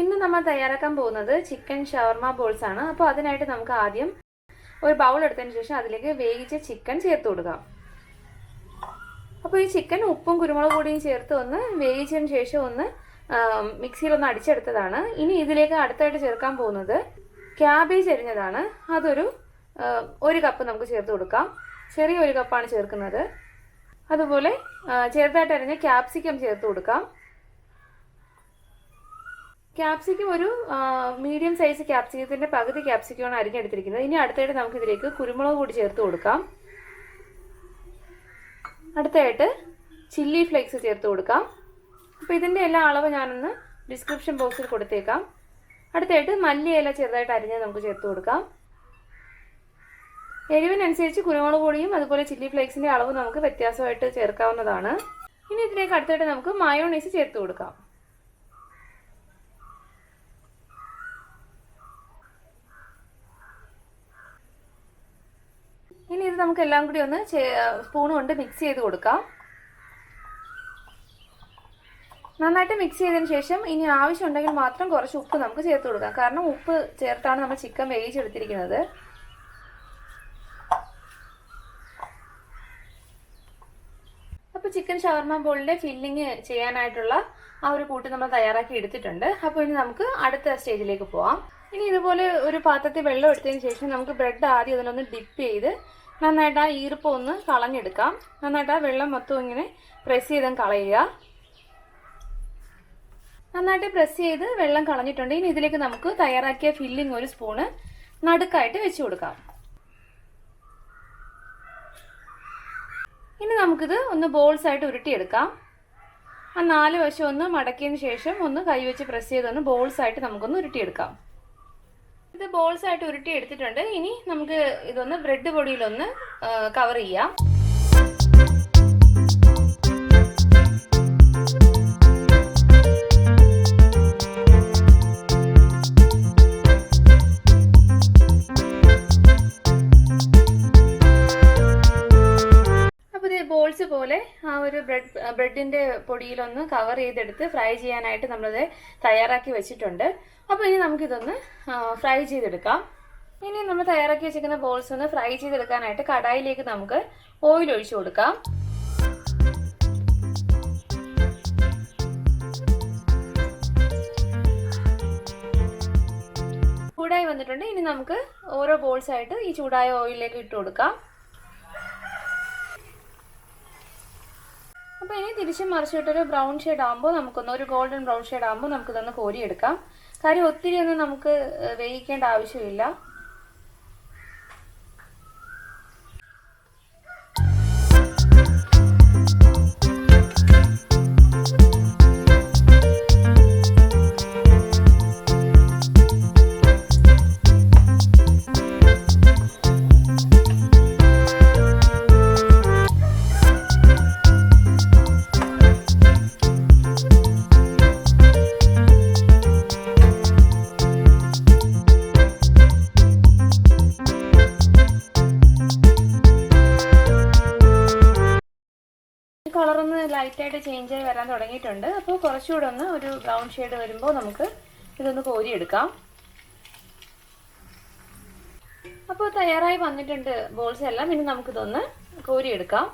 ഇന്ന് നമ്മൾ തയ്യാറാക്കാൻ പോകുന്നത് ചിക്കൻ ഷവർമ ബോൾസ് ആണ്. അപ്പോൾ അതിനായിട്ട് നമുക്ക് ആദ്യം ഒരു ബൗൾ എടുത്തതിന് ശേഷം അതിലേക്ക് വേവിച്ച ചിക്കൻ ചേർത്ത് കൊടുക്കാം. അപ്പോൾ ഈ ചിക്കൻ ഉപ്പും കുരുമുളക് പൊടിയും ചേർത്ത് ഒന്ന് വേവിച്ചതിന് ശേഷം ഒന്ന് മിക്സിയിൽ ഒന്ന് അടിച്ചെടുത്തതാണ്. ഇനി ഇതിലേക്ക് അടുത്തായിട്ട് ചേർക്കാൻ പോകുന്നത് ക്യാബേജ് എരിഞ്ഞതാണ് അതൊരു ഒരു കപ്പ് നമുക്ക് ചേർത്ത് കൊടുക്കാം. ചെറിയ ഒരു കപ്പാണ് ചേർക്കുന്നത്. അതുപോലെ ചെറുതായിട്ട് അരിഞ്ഞ ക്യാപ്സിക്കം ചേർത്ത് കൊടുക്കാം. ക്യാപ്സിക്കം ഒരു മീഡിയം സൈസ് ക്യാപ്സിക്കത്തിന്റെ പകുതി ക്യാപ്സിക്കമാണ് അരിഞ്ഞെടുത്തിരിക്കുന്നത് ഇനി അടുത്തായിട്ട് നമുക്ക് ഇതിലേക്ക് കുരുമുളക് കൂടി ചേർത്ത് കൊടുക്കാം. അടുത്തായിട്ട് ചില്ലി ഫ്ലേക്സ് ചേർത്ത് കൊടുക്കാം. അപ്പോൾ ഇതിന്റെ എല്ലാ അളവ് ഞാനൊന്ന് ഡിസ്ക്രിപ്ഷൻ ബോക്സിൽ കൊടുത്തേക്കാം. അടുത്തായിട്ട് മല്ലിയില ചെറുതായിട്ട് അരിഞ്ഞ് നമുക്ക് ചേർത്ത് കൊടുക്കാം. എരിവിനനുസരിച്ച് കുരുമുളക് പൊടിയും അതുപോലെ ചില്ലി ഫ്ലേക്സിന്റെ അളവ് നമുക്ക് വ്യത്യാസമായിട്ട് ചേർക്കാവുന്നതാണ്. ഇനി ഇതിലേക്ക് അടുത്തായിട്ട് നമുക്ക് മയോണൈസ് ചേർത്ത് കൊടുക്കാം. ഇത് നമുക്ക് എല്ലാം കൂടി ഒന്ന് സ്പൂൺ കൊണ്ട് മിക്സ് ചെയ്ത് കൊടുക്കാം. നന്നായിട്ട് മിക്സ് ചെയ്തതിന് ശേഷം ഇനി ആവശ്യമുണ്ടെങ്കിൽ മാത്രം കുറച്ച് ഉപ്പ് നമുക്ക് ചേർത്ത് കൊടുക്കാം. കാരണം ഉപ്പ് ചേർത്താണ് നമ്മൾ ചിക്കൻ വേവിച്ചെടുത്തിരിക്കുന്നത്. അപ്പോൾ ചിക്കൻ ഷവർമ ബോളിന്റെ ഫില്ലിങ് ചെയ്യാനായിട്ടുള്ള ആ ഒരു കൂട്ട് നമ്മൾ തയ്യാറാക്കി എടുത്തിട്ടുണ്ട്. അപ്പോൾ ഇനി നമുക്ക് അടുത്ത സ്റ്റേജിലേക്ക് പോവാം. ഇനി ഇതുപോലെ ഒരു പാത്രത്തിൽ വെള്ളം എടുത്തതിന് ശേഷം നമുക്ക് ബ്രെഡ് ആദ്യം അതിലൊന്ന് ഡിപ്പ് ചെയ്ത് നന്നായിട്ട് ആ ഈർപ്പം ഒന്ന് കളഞ്ഞെടുക്കാം. നന്നായിട്ട് ആ വെള്ളം മൊത്തം ഇങ്ങനെ പ്രസ് ചെയ്തും കളയുക. നന്നായിട്ട് പ്രസ് ചെയ്ത് വെള്ളം കളഞ്ഞിട്ടുണ്ട്. ഇനി ഇതിലേക്ക് നമുക്ക് തയ്യാറാക്കിയ ഫില്ലിംഗ് ഒരു സ്പൂണ് നടുക്കായിട്ട് വെച്ച് കൊടുക്കാം. ഇനി നമുക്കിത് ഒന്ന് ബോൾസ് ആയിട്ട് ഉരുട്ടിയെടുക്കാം. ആ നാല് വശം ഒന്ന് മടക്കിയതിന് ശേഷം ഒന്ന് കൈവച്ച് പ്രസ് ചെയ്തൊന്ന് ബോൾസ് ആയിട്ട് നമുക്കൊന്ന് ഉരുട്ടിയെടുക്കാം. ഇത് ബോൾസ് ആയിട്ട് ഉരുട്ടി എടുത്തിട്ടുണ്ട്. ഇനി നമുക്ക് ഇതൊന്ന് ബ്രെഡ് പൊടിയിലൊന്ന് കവർ ചെയ്യാം. ആ ഒരു ബ്രെഡ് ബ്രെഡിന്റെ പൊടിയിലൊന്ന് കവർ ചെയ്തെടുത്ത് ഫ്രൈ ചെയ്യാനായിട്ട് നമ്മളത് തയ്യാറാക്കി വെച്ചിട്ടുണ്ട്. അപ്പോൾ ഇനി നമുക്കിതൊന്ന് ഫ്രൈ ചെയ്തെടുക്കാം. ഇനി നമ്മൾ തയ്യാറാക്കി വെച്ചിരിക്കുന്ന ബോൾസ് ഒന്ന് ഫ്രൈ ചെയ്തെടുക്കാനായിട്ട് കടായിലേക്ക് നമുക്ക് ഓയിൽ ഒഴിച്ചു കൊടുക്കാം. ചൂടായി വന്നിട്ടുണ്ട്. ഇനി നമുക്ക് ഓരോ ബോൾസ് ആയിട്ട് ഈ ചൂടായ ഓയിലിലേക്ക് ഇട്ട് കൊടുക്കാം. അപ്പോൾ ഇനി തിരിച്ച് മറിച്ചിട്ടൊരു ബ്രൗൺ ഷെയ്ഡ് ആകുമ്പോൾ നമുക്കൊന്ന് ഒരു ഗോൾഡൻ ബ്രൗൺ ഷെയ്ഡ് ആകുമ്പോൾ നമുക്കിതൊന്ന് കോരിയെടുക്കാം. കാര്യം ഒത്തിരി ഒന്നും നമുക്ക് വേവിക്കേണ്ട ആവശ്യമില്ല. കളറൊന്ന് ലൈറ്റായിട്ട് ചേഞ്ച് ആയി വരാൻ തുടങ്ങിയിട്ടുണ്ട്. അപ്പോൾ കുറച്ചുകൂടെ ഒന്ന് ഒരു ബ്രൗൺ ഷെയ്ഡ് വരുമ്പോൾ നമുക്ക് ഇതൊന്ന് കോരിയെടുക്കാം. അപ്പോൾ തയ്യാറായി വന്നിട്ടുണ്ട് ബോൾസ് എല്ലാം. ഇനി നമുക്കിതൊന്ന് കോരിയെടുക്കാം.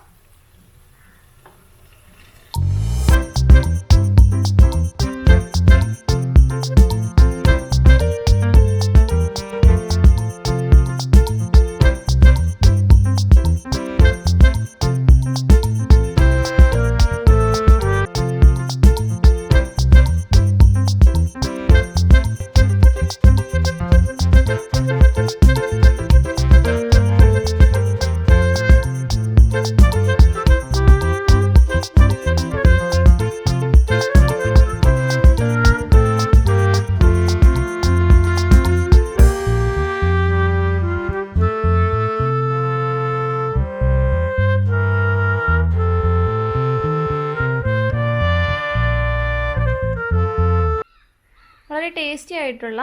ടേസ്റ്റി ആയിട്ടുള്ള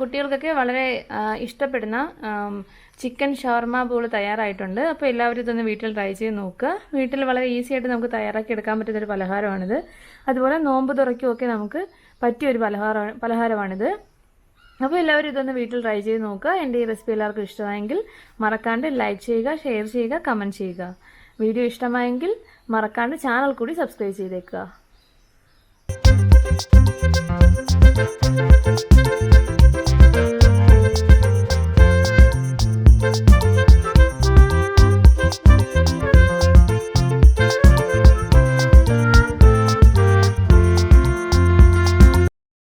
കുട്ടികൾക്കൊക്കെ വളരെ ഇഷ്ടപ്പെടുന്ന ചിക്കൻ ഷവർമ ബോൾ തയ്യാറായിട്ടുണ്ട്. അപ്പോൾ എല്ലാവരും ഇതൊന്ന് വീട്ടിൽ ട്രൈ ചെയ്ത് നോക്കുക. വീട്ടിൽ വളരെ ഈസി ആയിട്ട് നമുക്ക് തയ്യാറാക്കി എടുക്കാൻ പറ്റുന്ന ഒരു പലഹാരമാണിത്. അതുപോലെ നോമ്പ് തുറയ്ക്കുമൊക്കെ നമുക്ക് പറ്റിയൊരു പലഹാര പലഹാരമാണിത്. അപ്പോൾ എല്ലാവരും ഇതൊന്ന് വീട്ടിൽ ട്രൈ ചെയ്ത് നോക്കുക. എന്റെ ഈ റെസിപ്പി എല്ലാവർക്കും ഇഷ്ടമായെങ്കിൽ മറക്കാണ്ട് ലൈക്ക് ചെയ്യുക ഷെയർ ചെയ്യുക കമന്റ് ചെയ്യുക. വീഡിയോ ഇഷ്ടമായെങ്കിൽ മറക്കാണ്ട് ചാനൽ കൂടി സബ്സ്ക്രൈബ് ചെയ്തേക്കുക.